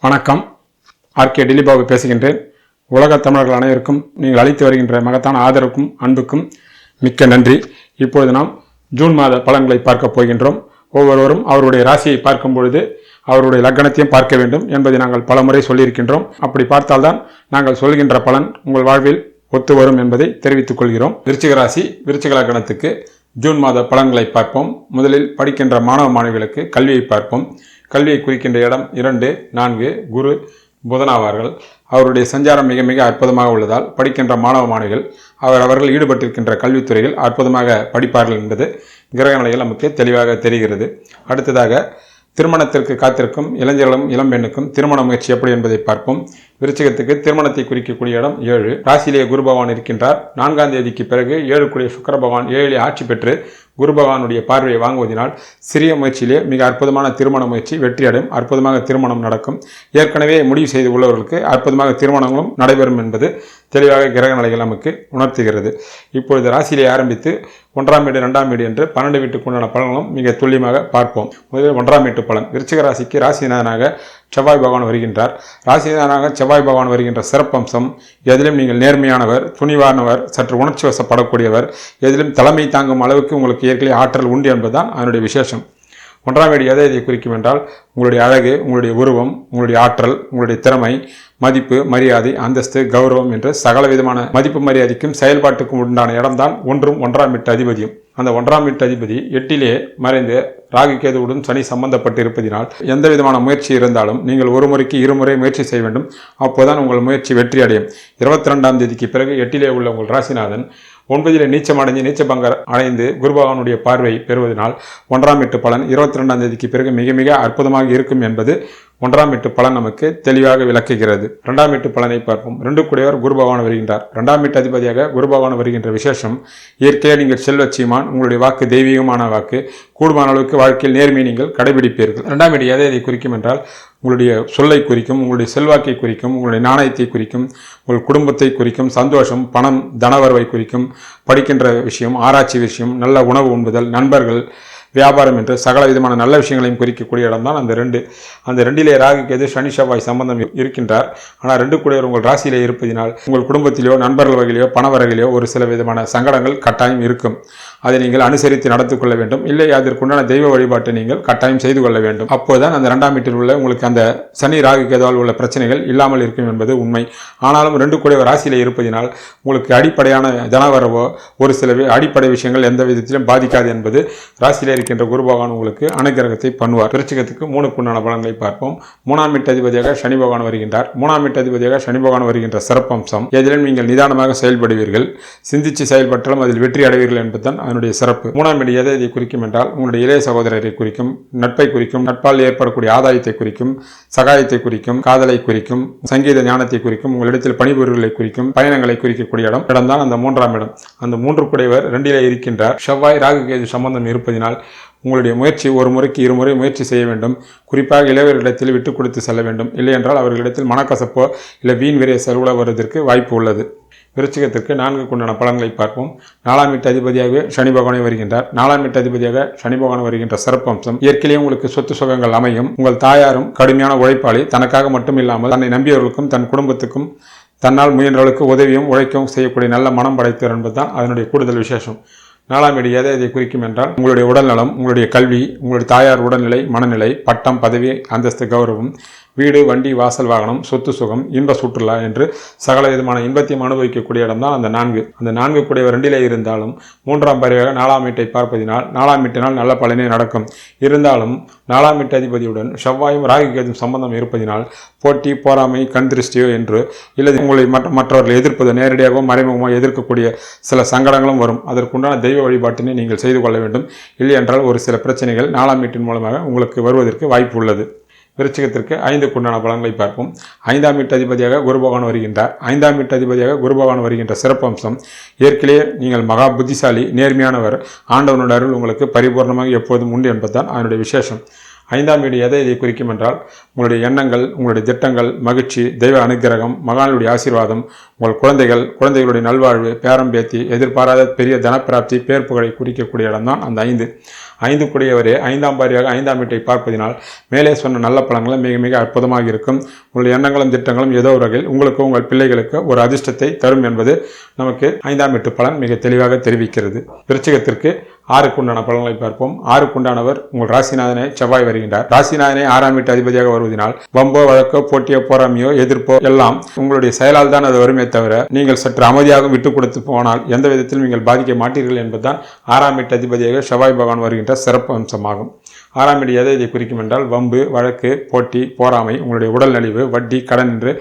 வணக்கம். ஆர்கே டிலிபாபு பேசுகின்றேன். உலகத் தமிழர்கள் அனைவருக்கும் நீங்கள் அளித்து வருகின்ற மகத்தான ஆதரவுக்கும் அன்புக்கும் மிக்க நன்றி. இப்பொழுது நாம் ஜூன் மாத பலன்களை பார்க்க போகின்றோம். ஒவ்வொருவரும் அவருடைய ராசியை பார்க்கும் பொழுது அவருடைய லக்னத்தையும் பார்க்க வேண்டும் என்பதை நாங்கள் பலமுறை சொல்லியிருக்கின்றோம். அப்படி பார்த்தால்தான் நாங்கள் சொல்கின்ற பலன் உங்கள் வாழ்வில் ஒத்து வரும் என்பதை தெரிவித்துக் கொள்கிறோம். விருச்சிக ராசி விருச்சிக லக்னத்துக்கு ஜூன் மாத பலன்களை பார்ப்போம். முதலில் படிக்கின்ற மாணவ மாணவிகளுக்கு கல்வியை பார்ப்போம். கல்வியை குறிக்கின்ற இடம் இரண்டு நான்கு குரு புதனாவார்கள். அவருடைய சஞ்சாரம் மிக மிக அற்புதமாக உள்ளதால் படிக்கின்ற மாணவ மாணவிகள் அவர் அவர்கள் ஈடுபட்டிருக்கின்ற கல்வித்துறையில் அற்புதமாக படிப்பார்கள் என்பது கிரக நிலையில் நமக்கு தெளிவாக தெரிகிறது. அடுத்ததாக திருமணத்திற்கு காத்திருக்கும் இளைஞர்களும் இளம்பெண்ணுக்கும் திருமண முயற்சி எப்படி என்பதை பார்ப்போம். விருச்சிகத்துக்கு திருமணத்தை குறிக்கக்கூடிய இடம் ஏழு. ராசியிலேயே குரு பகவான் இருக்கின்றார். நான்காம் தேதிக்கு பிறகு ஏழு கூடிய சுக்கர பகவான் ஏழிலே ஆட்சி பெற்று குரு பகவானுடைய பார்வையை வாங்குவதனால் சிறிய முயற்சியிலே மிக அற்புதமான திருமண முயற்சி வெற்றியடையும் அற்புதமாக திருமணம் நடக்கும். ஏற்கனவே முடிவு செய்து உள்ளவர்களுக்கு அற்புதமாக திருமணங்களும் நடைபெறும் என்பது தெளிவாக கிரக நிலைகள் நமக்கு உணர்த்துகிறது. இப்பொழுது ராசியிலே ஆரம்பித்து ஒன்றாம் வீடு ரெண்டாம் வீடு என்று பன்னெண்டு வீட்டுக்கு உண்டான பலன்களும் மிக துல்லியமாக பார்ப்போம். முதலில் ஒன்றாம் வீட்டு பலன். விருச்சிக ராசிக்கு ராசிநாதனாக செவ்வாய் பகவான் வருகின்றார். ராசிநாதனாக செவ்வாய் பகவான் வருகின்ற சிறப்பம்சம் எதிலும் நீங்கள் நேர்மையானவர் துணிவானவர் சற்று உணர்ச்சி வசப்படக்கூடியவர் எதிலும் தலைமை தாங்கும் அளவுக்கு உங்களுக்கு இயற்கை ஆற்றல் உண்டு என்பதுதான் அதனுடைய விசேஷம். ஒன்றாம் வீடு எதை இதை குறிக்கும் என்றால் உங்களுடைய அழகு உங்களுடைய உருவம் உங்களுடைய ஆற்றல் உங்களுடைய திறமை மதிப்பு மரியாதை அந்தஸ்து கௌரவம் என்று சகல விதமான மதிப்பு மரியாதைக்கும் செயல்பாட்டுக்கும் உண்டான இடம்தான் ஒன்றும் ஒன்றாம் வீட்டு அதிபதியும். அந்த ஒன்றாம் வீட்டு அதிபதி எட்டிலே மறைந்து ராகு கேதுவுடன் சனி சம்பந்தப்பட்டு இருப்பதினால் எந்த விதமான முயற்சி இருந்தாலும் நீங்கள் ஒரு முறைக்கு இருமுறை முயற்சி செய்ய வேண்டும். அப்போதான் உங்கள் முயற்சி வெற்றி அடையும் இருபத்தி ரெண்டாம் தேதிக்கு பிறகு எட்டிலே உள்ள உங்கள் ராசிநாதன் ஒன்பதிலே நீச்சம் அடைஞ்சு நீச்சபங்கர் அடைந்து குருபகவானுடைய பார்வை பெறுவதனால் ஒன்றாம் எட்டு பலன் இருபத்தி ரெண்டாம் தேதிக்கு பிறகு மிக மிக அற்புதமாக இருக்கும் என்பது ஒன்றாம் வீட்டு பலன் நமக்கு தெளிவாக விளக்குகிறது. இரண்டாம் வீட்டு பலனை பார்ப்போம். ரெண்டு கூடியவர் குருபவான் வருகின்றார். இரண்டாம் வீட்டு அதிபதியாக குருபவான் வருகின்ற விசேஷம் இயற்கையாக நீங்கள் செல்வ சீமான் உங்களுடைய வாக்கு தெய்வீகமான வாக்கு கூடுமான அளவுக்கு வாழ்க்கையில் நேர்மையை நீங்கள் கடைபிடிப்பீர்கள். இரண்டாம் வீடு எதை எதை குறிக்கும் என்றால் உங்களுடைய சொல்லை குறிக்கும் உங்களுடைய செல்வாக்கை குறிக்கும் உங்களுடைய நாணயத்தை குறிக்கும் உங்கள் குடும்பத்தை குறிக்கும் சந்தோஷம் பணம் தனவரவை குறிக்கும் படிக்கின்ற விஷயம் ஆராய்ச்சி விஷயம் நல்ல உணவு உண்புதல் நண்பர்கள் வியாபாரம் என்று சகல விதமான நல்ல விஷயங்களையும் குறிக்கக்கூடிய இடம்தான் அந்த ரெண்டு. அந்த ரெண்டிலே ராகுக்கு எது சனி செவ்வாய் சம்பந்தம் இருக்கின்றார். ஆனால் ரெண்டு கூடியவர் உங்கள் ராசியிலே இருப்பதினால் உங்கள் குடும்பத்திலேயோ நண்பர்கள் வகையிலோ பண ஒரு சில விதமான சங்கடங்கள் கட்டாயம் இருக்கும். அதை நீங்கள் அனுசரித்து நடத்து கொள்ள வேண்டும். இல்லை அதற்குண்டான தெய்வ வழிபாட்டை நீங்கள் கட்டாயம் செய்து கொள்ள வேண்டும். அப்போதுதான் அந்த ரெண்டாம் வீட்டில் உள்ள உங்களுக்கு அந்த சனி ராகு கேதுவால் உள்ள பிரச்சனைகள் இல்லாமல் இருக்கும் என்பது உண்மை. ஆனாலும் ரெண்டு கூடியவர் ராசியில் இருப்பதினால் உங்களுக்கு அடிப்படையான ஜனவரவோ ஒரு சில அடிப்படை விஷயங்கள் எந்த விதத்திலும் பாதிக்காது என்பது ராசியிலே இருக்கின்ற குரு பகவான் உங்களுக்கு அனுகிரகத்தை பண்ணுவார். விருச்சிகத்துக்கு மூணுக்கு உண்டான பலன்களை பார்ப்போம். மூணாம் வீட்டு அதிபதியாக சனி பகவான் வருகின்றார். மூணாம் வீட்டு அதிபதியாக சனி பகவான் வருகின்ற சிறப்பம்சம். எதிலும் நீங்கள் நிதானமாக செயல்படுவீர்கள். சிந்திச்சு செயல்பட்டாலும் அதில் வெற்றி அடைவீர்கள் என்பதுதான் அதனுடைய சிறப்பு. மூணாம் வீடு எதை இதை குறிக்கும் என்றால் உங்களுடைய இளைய சகோதரரை குறிக்கும் நட்பை குறிக்கும் நட்பால் ஏற்படக்கூடிய ஆதாயத்தை குறிக்கும் சகாயத்தை குறிக்கும் காதலை குறிக்கும் சங்கீத ஞானத்தை குறிக்கும் உங்களிடத்தில் பணிபுரிவுகளை குறிக்கும் பயணங்களை குறிக்கக்கூடிய இடம். இடம்தான் அந்த மூன்றாம் இடம். அந்த மூன்று குடைவர் ரெண்டிலே இருக்கின்றார். செவ்வாய் ராகு கேது சம்பந்தம் இருப்பதினால் உங்களுடைய முயற்சி ஒரு முறைக்கு இருமுறை முயற்சி செய்ய வேண்டும். குறிப்பாக இளைவர்களிடத்தில் விட்டு கொடுத்து செல்ல வேண்டும். இல்லை என்றால் அவர்களிடத்தில் மனக்கசப்போ இல்லை வீண் விரைய செலவுல வருவதற்கு வாய்ப்பு உள்ளது. விருச்சிகத்திற்கு நான்கு உண்டான பலன்களை பார்ப்போம். நாலாம் வீட்டு அதிபதியாக சனி பகவானை வருகின்றார். நாலாம் வீட்டு அதிபதியாக சனி பகவான் வருகின்ற சிறப்பம்சம் இயற்கையிலேயே உங்களுக்கு சொத்து சுகங்கள் அமையும். உங்கள் தாயாரும் கடுமையான உழைப்பாளி. தனக்காக மட்டும் இல்லாமல் தன்னை நம்பியவர்களுக்கும் தன் குடும்பத்துக்கும் தன்னால் முயன்றவர்களுக்கு உதவியும் உழைக்கவும் செய்யக்கூடிய நல்ல மனம் படைத்தவர் என்பதுதான் அதனுடைய கூடுதல் விசேஷம். நாலாம் இடி எதை இதை குறிக்கும் என்றால் உங்களுடைய உடல்நலம் உங்களுடைய கல்வி உங்களுடைய தாயார் உடல்நிலை மனநிலை பட்டம் பதவி அந்தஸ்து கௌரவம் வீடு வண்டி வாசல் வாகனம் சொத்து சுகம் இன்ப சுற்றுலா என்று சகல விதமான இன்பத்தையும் அனுபவிக்கக்கூடிய இடம்தான் அந்த நான்கு. அந்த நான்கு கூடிய ரெண்டிலே இருந்தாலும் மூன்றாம் பறவையாக நாலாம் வீட்டை பார்ப்பதினால் நாலாம் வீட்டினால் நல்ல பலனே நடக்கும். இருந்தாலும் நாலாம் வீட்டு அதிபதியுடன் செவ்வாயும் ராகு கேதும் சம்பந்தம் இருப்பதினால் போட்டி போராமை கண் திருஷ்டியோ என்று இல்லை உங்களை மற்ற மற்றவர்கள் எதிர்ப்பது நேரடியாகவோ மறைமுகமாக எதிர்க்கக்கூடிய சில சங்கடங்களும் வரும். அதற்குண்டான தெய்வ வழிபாட்டினை நீங்கள் செய்து கொள்ள வேண்டும். இல்லை என்றால் ஒரு சில பிரச்சனைகள் நாலாம் வீட்டின் மூலமாக உங்களுக்கு வருவதற்கு வாய்ப்பு உள்ளது. விருச்சிகத்திற்கு ஐந்துக்குண்டான பலன்களை பார்ப்போம். ஐந்தாம் வீட்டு அதிபதியாக குரு பகவான் வருகின்றார். ஐந்தாம் வீட்டு அதிபதியாக குரு பகவான் வருகின்ற சிறப்பம்சம் ஏற்கனவே நீங்கள் மகா புத்திசாலி நேர்மையானவர் ஆண்டவனோட அருள் உங்களுக்கு பரிபூர்ணமாக எப்போதும் உண்டு என்பதுதான் அதனுடைய விசேஷம். ஐந்தாம் வீடு எதை இதை குறிக்கும் என்றால் உங்களுடைய எண்ணங்கள் உங்களுடைய திட்டங்கள் மகிழ்ச்சி தெய்வ அனுக்கிரகம் மகானுடைய ஆசீர்வாதம் உங்கள் குழந்தைகள் குழந்தைகளுடைய நல்வாழ்வு பேரம் பேத்தி எதிர்பாராத பெரிய தனப்பிராப்தி பேர் புகழை குறிக்கக்கூடிய இடம்தான் அந்த ஐந்து. ஐந்து கூடியவரே ஐந்தாம் பாரியாக ஐந்தாம் வீட்டை பார்ப்பதினால் மேலே சொன்ன நல்ல பலன்களும் மிக மிக அற்புதமாக இருக்கும். உங்கள் எண்ணங்களும் திட்டங்களும் ஏதோ ஒரு வகையில் உங்களுக்கு உங்கள் பிள்ளைகளுக்கு ஒரு அதிர்ஷ்டத்தை தரும் என்பது நமக்கு ஐந்தாம் வீட்டு பலன் மிக தெளிவாக தெரிவிக்கிறது. விருச்சிகத்திற்கு ஆறுக்குண்டான பலன்களை பார்ப்போம். ஆறுக்குண்டானவர் உங்கள் ராசிநாதனை செவ்வாய் வருகின்றார். ராசிநாதனை ஆறாம் வீட்டு அதிபதியாக வருவதனால் வம்போ வழக்கோ போட்டியோ போராமையோ எதிர்ப்போ எல்லாம் உங்களுடைய செயலால் தான் அது வருமே தவிர நீங்கள் சற்று அமைதியாக விட்டு கொடுத்து போனால் எந்த விதத்திலும் நீங்கள் பாதிக்க மாட்டீர்கள் என்பதுதான் ஆறாம் வீட்டு அதிபதியாக செவ்வாய் பகவான் வருகின்ற சிறப்பு அம்சமாகும். ஆறாம் வீடு எதை இதை குறிக்கும் என்றால் வம்பு வழக்கு போட்டி போராமை உங்களுடைய உடல் நலிவு வட்டி கடன் என்று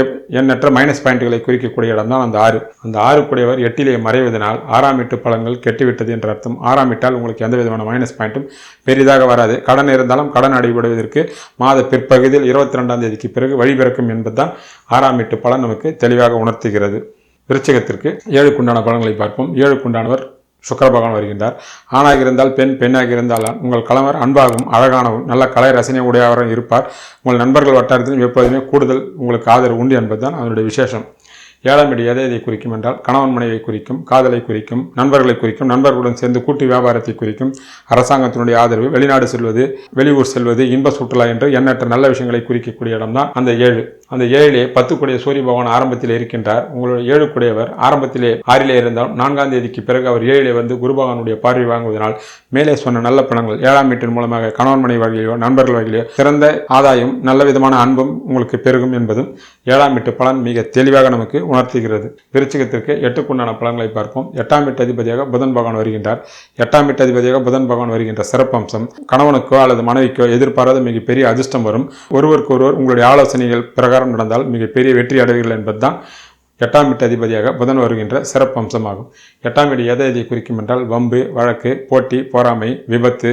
எப் எண்ணற்ற மைனஸ் பாயிண்ட்களை குறிக்கக்கூடிய இடம் தான் அந்த ஆறு. அந்த ஆறுக்குடையவர் எட்டிலே மறைவதனால் ஆறாம் வீட்டு பழங்கள் கெட்டுவிட்டது என்ற அர்த்தம். ஆறாம் உங்களுக்கு எந்த விதமான மைனஸ் பாயிண்ட்டும் பெரிதாக வராது. கடன் இருந்தாலும் கடன் அடைபடுவதற்கு மாத பிற்பகுதியில் இருபத்தி ரெண்டாம் தேதிக்கு பிறகு வழிபிறக்கும் என்பதுதான் ஆறாம் வீட்டு பலன் நமக்கு தெளிவாக உணர்த்துகிறது. விருச்சிகத்திற்கு ஏழுக்குண்டான பலன்களை பார்ப்போம். ஏழுக்குண்டானவர் சுக்கர பகவான் வருகின்றார். ஆணாக இருந்தால் பெண் பெண்ணாக இருந்தால் உங்கள் கணவர் அன்பாகவும் அழகானவும் நல்ல கலை ரசனை உடையவரும் இருப்பார். உங்கள் நண்பர்கள் வட்டாரத்திலும் எப்போதுமே கூடுதல் உங்களுக்கு ஆதரவு உண்டு என்பதுதான் அதனுடைய விசேஷம். ஏழாம் எதை எதை குறிக்கும் என்றால் கணவன் மனைவியை குறிக்கும் காதலை குறிக்கும் நண்பர்களை குறிக்கும் நண்பர்களுடன் சேர்ந்து கூட்டு வியாபாரத்தை குறிக்கும் அரசாங்கத்தினுடைய ஆதரவு வெளிநாடு செல்வது வெளியூர் செல்வது இன்ப சுற்றுலா என்று எண்ணற்ற நல்ல விஷயங்களை குறிக்கக்கூடிய இடம்தான் அந்த ஏழு. அந்த ஏழிலே பத்து கூடிய சூரிய பகவான் ஆரம்பத்தில் இருக்கின்றார். உங்களுடைய ஏழு கூடியவர் ஆரம்பத்திலே ஆறிலே இருந்தால் நான்காம் தேதிக்கு பிறகு அவர் ஏழிலே வந்து குரு பகவானுடைய பார்வை வாங்குவதனால் மேலே சொன்ன நல்ல பணங்கள் ஏழாம் வீட்டின் மூலமாக கணவன் மனை வகையிலோ நண்பர்கள் வகையிலோ சிறந்த ஆதாயம் நல்ல விதமான அன்பும் உங்களுக்கு பெருகும் என்பதும் ஏழாம் வீட்டு பலன் மிக தெளிவாக நமக்கு உணர்த்துகிறது. விருச்சிகத்திற்கு எட்டுக்குண்டான பலன்களை பார்ப்போம். எட்டாம் வீட்டு அதிபதியாக புதன் பகவான் வருகின்றார். எட்டாம் வீட்டு அதிபதியாக புதன் பகவான் வருகின்ற சிறப்பம்சம் கணவனுக்கோ அல்லது மனைவிக்கோ எதிர்பாராத மிகப்பெரிய அதிர்ஷ்டம் வரும். ஒருவருக்கு ஒருவர் உங்களுடைய ஆலோசனைகள் பிரகாரம் நடந்தால் மிகப்பெரிய வெற்றி அடைவீர்கள் என்பதுதான் எட்டாம் வீட்டு அதிபதியாக புதன் வருகின்ற சிறப்பு அம்சமாகும். எட்டாம் வீடு எதை எதை குறிக்கும் என்றால் வம்பு வழக்கு போட்டி பொறாமை விபத்து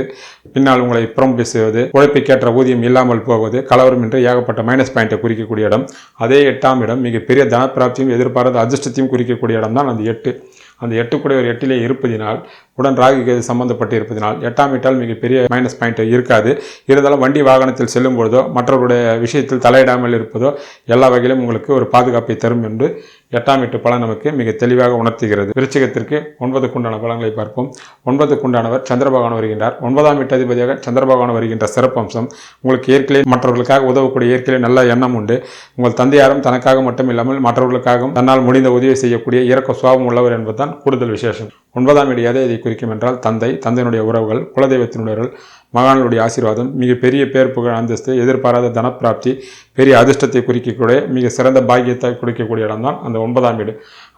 பின்னால் உங்களை புறம் பேசுவது உழைப்புக்கேற்ற ஊதியம் இல்லாமல் போவது கலவரம் என்று ஏகப்பட்ட மைனஸ் பாயிண்டை குறிக்கக்கூடிய இடம். அதே எட்டாம் இடம் மிகப்பெரிய தனப்பிராப்தியும் எதிர்பாராத அதிர்ஷ்டத்தையும் குறிக்கக்கூடிய இடம் தான் அந்த எட்டு. அந்த எட்டுக்குடையவர் எட்டிலே இருப்பதினால் உடன் ராகு கேது சம்பந்தப்பட்டு இருப்பதினால் எட்டாம் வீட்டால் மிகப்பெரிய மைனஸ் பாயிண்ட் இருக்காது. இருந்தாலும் வண்டி வாகனத்தில் செல்லும் பொழுதோ மற்றவருடைய விஷயத்தில் தலையிடாமல் இருப்பதோ எல்லா வகையிலும் உங்களுக்கு ஒரு பாதுகாப்பை தரும் என்று எட்டாம் வீட்டு பலன் நமக்கு மிக தெளிவாக உணர்த்துகிறது. விருச்சிகத்திற்கு ஒன்பதுக்குண்டான பலன்களை பார்ப்போம். ஒன்பதுக்குண்டானவர் சந்திரபகவான் வருகின்றார். ஒன்பதாம் வீட்டு அதிபதியாக சந்திரபகவான் வருகின்ற சிறப்பம்சம் உங்களுக்கு இயற்கையிலே மற்றவர்களுக்காக உதவக்கூடிய இயற்கையிலே நல்ல எண்ணம் உண்டு. உங்கள் தந்தையாரும் தனக்காக மட்டும் இல்லாமல் மற்றவர்களுக்காகவும் தன்னால் முடிந்த உதவி செய்யக்கூடிய இறக்க சுவாபம் உள்ளவர் என்பதுதான் கூடுதல் விசேஷம். ஒன்பதாம் வீடு எதை இதை குறிக்கும் என்றால் தந்தை தந்தையினுடைய உறவுகள் குலதெய்வத்தினுடையவர்கள் மகான்களுடைய ஆசீர்வாதம் மிக பெரிய பேர் புகழ் அந்தஸ்து எதிர்பாராத தனப்பிராப்தி பெரிய அதிர்ஷ்டத்தை குறிக்கக்கூடிய மிக சிறந்த பாக்கியத்தை குறிக்கக்கூடிய இடம்தான் அந்த ஒன்பதாம் வீடு.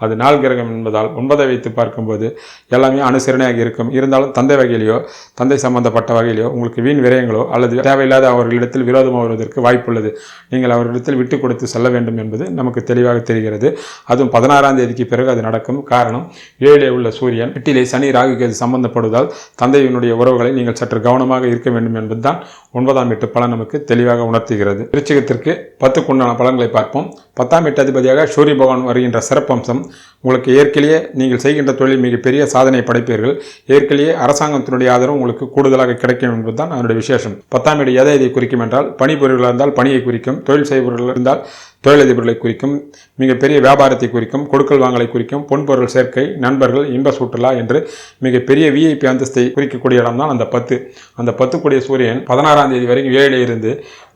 அது நாள் கிரகம் என்பதால் ஒன்பதை வைத்து பார்க்கும்போது எல்லாமே அனுசரணையாக இருக்கும். இருந்தாலும் தந்தை வகையிலையோ தந்தை சம்பந்தப்பட்ட வகையிலையோ உங்களுக்கு வீண் விரயங்களோ அல்லது தேவையில்லாத அவர்களிடத்தில் விரோதம் வருவதற்கு வாய்ப்புள்ளது. நீங்கள் அவர்களிடத்தில் விட்டு கொடுத்து செல்ல வேண்டும் என்பது நமக்கு தெளிவாக தெரிகிறது. அதுவும் பதினாறாம் தேதிக்கு பிறகு அது நடக்கும். காரணம் ஏழிலே உள்ள சூரியன் வீட்டிலே சனி ராகு சம்பந்தப்படுவதால் தந்தையினுடைய உறவுகளை நீங்கள் சற்று கவனமாக இருக்க வேண்டும் என்பதுதான் ஒன்பதாம் வீட்டு பலன் நமக்கு தெளிவாக உணர்த்துகிறது. விருச்சிகத்திற்கு பத்துக்குண்டான பலன்களை பார்ப்போம். பத்தாம் வீட்டு அதிபதியாக சூரிய பகவான் வருகின்ற சிறப்பம்சம் உங்களுக்கு ஏற்கனவே நீங்கள் செய்கின்ற தொழில் மிகப்பெரிய சாதனை படைப்பீர்கள். ஏற்கனவே அரசாங்கத்தினுடைய ஆதரவு உங்களுக்கு கூடுதலாக கிடைக்கும் என்பதுதான் அதனுடைய விசேஷம். பத்தாம் வீடு எதை இதை குறிக்கும் என்றால் பணிபுரிவர்களாக இருந்தால் பணியை குறிக்கும் தொழில் செய்பவர்கள் இருந்தால் தொழிலதிபர்களை குறிக்கும் மிகப்பெரிய வியாபாரத்தை குறிக்கும் கொடுக்கல் வாங்கலை குறிக்கும் பொன்பொருள் சேர்க்கை நண்பர்கள் இன்ப சுற்றுலா என்று மிகப்பெரிய விஐபி அந்தஸ்தை குறிக்கக்கூடிய இடம்தான் அந்த பத்து. அந்த பத்துக்குடைய சூரியன் பதினாறாம் தேதி வரைக்கும் ஏழிலே இருந்து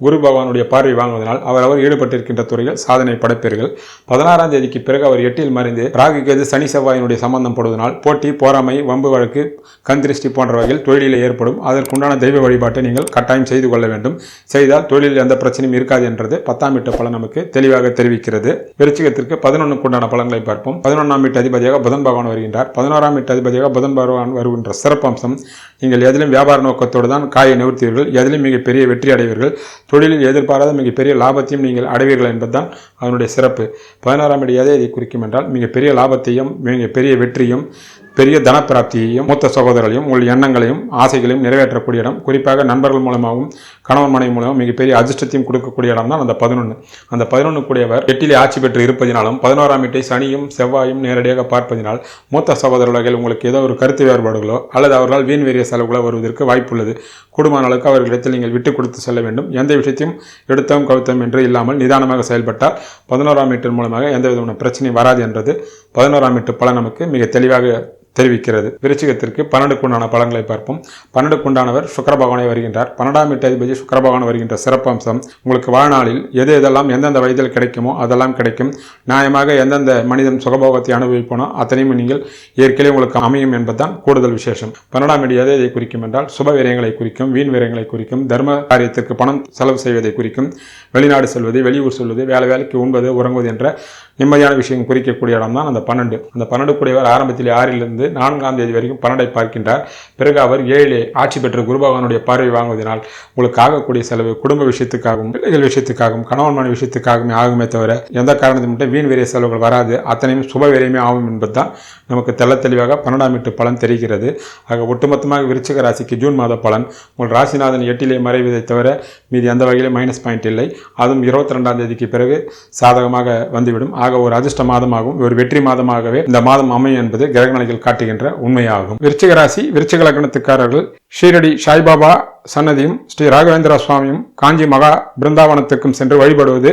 குரு பகவானுடைய பார்வை வாங்குவதனால் அவர் அவர் ஈடுபட்டிருக்கின்ற துறையில் சாதனை படைப்பீர்கள். பதினாறாம் தேதிக்கு பிறகு அவர் எட்டில் மறைந்து ராகு கேது சனி செவ்வாயினுடைய சம்பந்தம் படுவதனால் போட்டி போராமை வம்பு வழக்கு கந்திருஷ்டி போன்ற வகையில் தொழிலில் ஏற்படும். அதற்குண்டான தெய்வ வழிபாட்டை நீங்கள் கட்டாயம் செய்து கொள்ள வேண்டும். செய்தால் தொழிலில் எந்த பிரச்சனையும் இருக்காது என்றது பத்தாம் வீட்டு பலன் நமக்கு தெளிவாக தெரிவிக்கிறது. விருச்சிகத்திற்கு பதினொன்னுக்குண்டான பலன்களை பார்ப்போம். பதினொன்றாம் வீட்டு அதிபதியாக புதன் பகவான் வருகின்றார். பதினோராம் வீட்டு அதிபதியாக புதன் பகவான் வருகின்ற சிறப்பம்சம் நீங்கள் எதிலும் வியாபார நோக்கத்தோடு தான் காயை நிவர்த்தீர்கள் எதிலும் மிகப்பெரிய வெற்றி அடைவீர்கள். தொழிலில் எதிர்பாராத மிகப்பெரிய லாபத்தையும் நீங்கள் அடைவீர்கள் என்பதுதான் அதனுடைய சிறப்பு. பதினாறாம் வீடு எதை இதை குறிக்கும் என்றால் மிகப்பெரிய லாபத்தையும் மிகப்பெரிய வெற்றியும் பெரிய தனப்பிராப்தியையும் மூத்த சகோதரர்களையும் உங்கள் எண்ணங்களையும் ஆசைகளையும் நிறைவேற்றக்கூடிய இடம். குறிப்பாக நண்பர்கள் மூலமாகவும் கணவன் மனைவி மூலமாகவும் மிகப்பெரிய அதிர்ஷ்டத்தையும் கொடுக்கக்கூடிய இடம் தான் அந்த பதினொன்று அந்த பதினொன்று கூடியவர் எட்டிலே ஆட்சி பெற்று இருப்பதினாலும் பதினோராம் வீட்டை சனியும் செவ்வாயும் நேரடியாக பார்ப்பதினால் மூத்த சகோதரர்கள் உங்களுக்கு ஏதோ ஒரு கருத்து வேறுபாடுகளோ அல்லது அவர்களால் வீண் வீரிய செலவுகளோ வருவதற்கு வாய்ப்புள்ளது. குடும்பமான அளவுக்கு அவர்களிடத்தில் நீங்கள் விட்டு கொடுத்து செல்ல வேண்டும். எந்த விஷயத்தையும் எடுத்தோம் கவுத்தோம் என்று இல்லாமல் நிதானமாக செயல்பட்டால் பதினோராம் மீட்டர் மூலமாக எந்த விதமான பிரச்சனையும் வராது என்றது. பதினோராம் மீட்டு பலன் நமக்கு மிக தெளிவாக தெரிவிக்கிறது. விருச்சிகத்திற்கு பன்னெண்டுக்கு உண்டான பலன்களை பார்ப்போம். பன்னெண்டுக்கு உண்டானவர் சுக்கர பகவானை வருகின்றார். பன்னெண்டாம் வீட்டு அதிபதி சுக்கர பகவான் வருகின்ற சிறப்பம்சம் உங்களுக்கு வாழ்நாளில் எது எதெல்லாம் எந்தெந்த வயதில் கிடைக்குமோ அதெல்லாம் கிடைக்கும். நியாயமாக எந்தெந்த மனிதன் சுகபோகத்தை அனுபவிப்போனோ அத்தனையும் நீங்கள் ஏற்கனவே உங்களுக்கு அமையும் என்பதுதான் கூடுதல் விசேஷம். பன்னெண்டாம் வீடு எதை எதை குறிக்கும் என்றால் சுப விரயங்களை குறிக்கும் வீண் விரயங்களை குறிக்கும் தர்ம காரியத்திற்கு பணம் செலவு செய்வதை குறிக்கும் வெளிநாடு செல்வது வெளியூர் செல்வது வேலை வேலைக்கு உண்பது உறங்குவது என்ற நிம்மதியான விஷயம் குறிக்கக்கூடிய இடம் தான் அந்த பன்னெண்டு. அந்த பன்னெண்டு கூடியவர் ஆரம்பத்தில் ஆறிலிருந்து இருந்து நான்காம் தேதி வரைக்கும் பன்னெண்டை பார்க்கின்றார். பிறகு அவர் ஏழிலே ஆட்சி பெற்ற குருபகவானுடைய பார்வை வாங்குவதனால் உங்களுக்கு ஆகக்கூடிய செலவு குடும்ப விஷயத்துக்காகவும் பிள்ளைகள் விஷயத்துக்காகவும் கணவன் மனைவி விஷயத்துக்காகவுமே ஆகுமே தவிர எந்த காரணத்தை மட்டும் வீண் வீரிய செலவுகள் வராது. அத்தனையும் சுப வீரியமே ஆகும் என்பதுதான் நமக்கு தெள்ள தெளிவாக பன்னெண்டாம் வீட்டு பலன் தெரிகிறது. ஆக ஒட்டுமொத்தமாக விருச்சிக ராசிக்கு ஜூன் மாத பலன் உங்கள் ராசிநாதன் எட்டிலே மறைவதை தவிர மீது எந்த வகையிலும் மைனஸ் பாயிண்ட் இல்லை. அதுவும் இருபத்தி ரெண்டாம் தேதிக்கு பிறகு சாதகமாக வந்துவிடும். ஆக ஒரு அதிர்ஷ்ட மாதமாகவும் ஒரு வெற்றி மாதமாகவே இந்த மாதம் அமையும் என்பது கிரகநிலைகள் காட்டுகின்ற உண்மையாகும். விருச்சிக ராசி விருச்சிக லக்னத்துக்காரர்கள் ஷீரடி சாய்பாபா சன்னதியும் ஸ்ரீ ராகவேந்திர சுவாமியும் காஞ்சி மகா பிருந்தாவனத்துக்கும் சென்று வழிபடுவது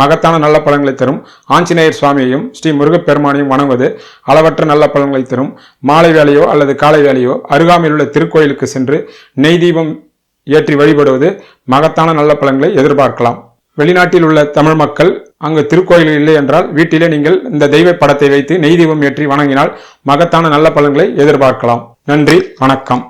மகத்தான நல்ல பலன்களை தரும். ஆஞ்சநேயர் சுவாமியையும் ஸ்ரீ முருகப்பெருமானையும் வணங்குவது அளவற்ற நல்ல பலன்களை தரும். மாலை வேலையோ அல்லது காலை வேலையோ அருகாமையில் உள்ள திருக்கோயிலுக்கு சென்று நெய் தீபம் ஏற்றி வழிபடுவது மகத்தான நல்ல பலன்களை எதிர்பார்க்கலாம். வெளிநாட்டில் உள்ள தமிழ் மக்கள் அங்கு திருக்கோயில் இல்லை என்றால் வீட்டிலே நீங்கள் இந்த தெய்வ படத்தை வைத்து நெய் தீபம் ஏற்றி வணங்கினால் மகத்தான நல்ல பலன்களை எதிர்பார்க்கலாம். நன்றி வணக்கம்.